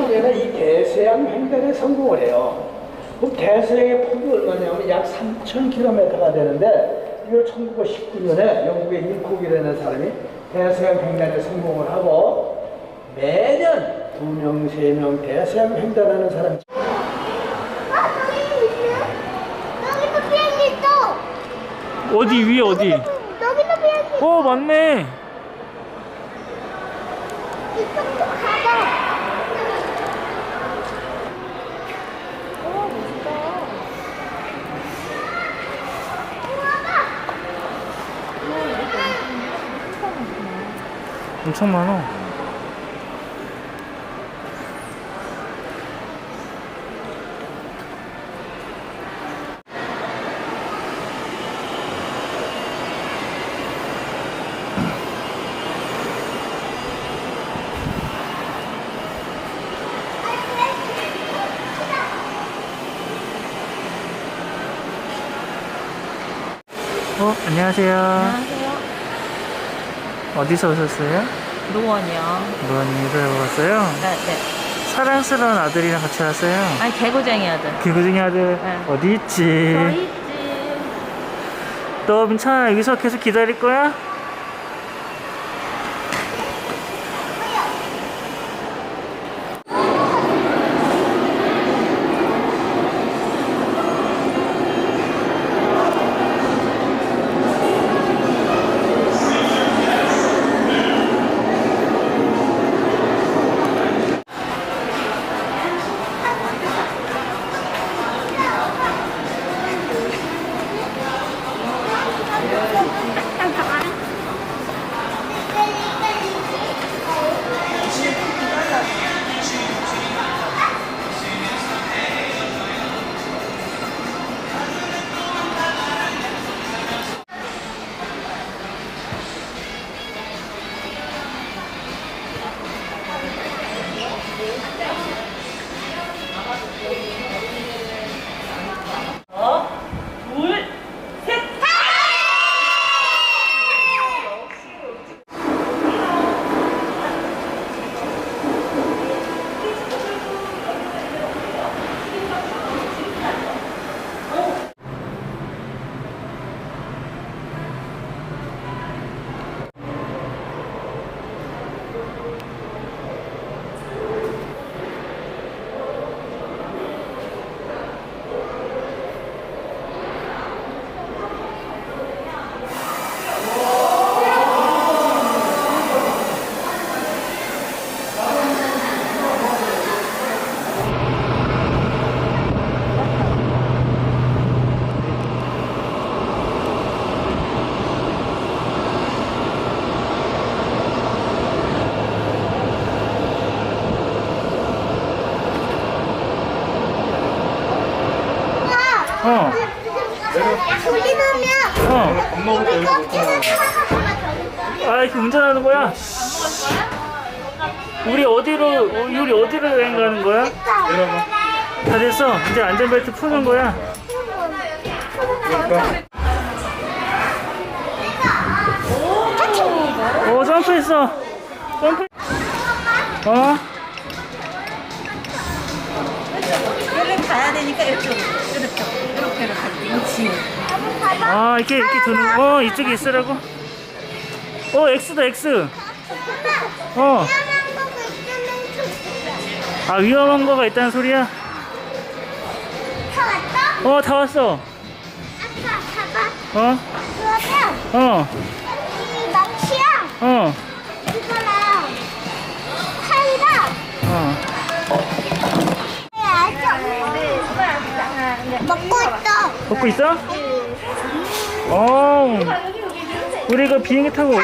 1919년에 이 대서양 횡단에 성공을 해요. 그럼 대서양의 폭이 얼마냐면 약 3,000km가 되는데 이걸 1919년에 영국의 인콕이라는 사람이 대서양 횡단에 성공을 하고 매년 두 명, 세 명 대서양 횡단하는 사람. 어디 위에 어디? 어 맞네. 이쪽도 가봐. 엄청 많아. 어 안녕하세요. 안녕하세요. 어디서 오셨어요? 노원이요. 노원이를 왔어요. 네, 네. 사랑스러운 아들이랑 같이 왔어요. 아니, 개구쟁이 아들. 개구쟁이 아들 네. 어디 있지? 저희 있지. 너 민찬아 여기서 계속 기다릴 거야? 어. 어. 꺾이는 아 이렇게 운전하는 거야? 우리 어디로 우리 어디로 여행 가는 거야? 다 됐어. 이제 안전벨트 푸는 거야. 오 점프했어. 점프. 어? 여기를 가야 되니까 이쪽으로. 아 이렇게 이렇게 거. 어 이쪽에 있으라고. 어 X다 X. 어. 아 위험한 거가 있다는 소리야? 다 왔어? 어 다 왔어. 아빠 봐봐. 어? 그러면 어. 이 망치랑 어. 이거랑 칼이랑 어. 먹고 있어. 먹고 있어? 어. 우리 그 비행기 타고? 아,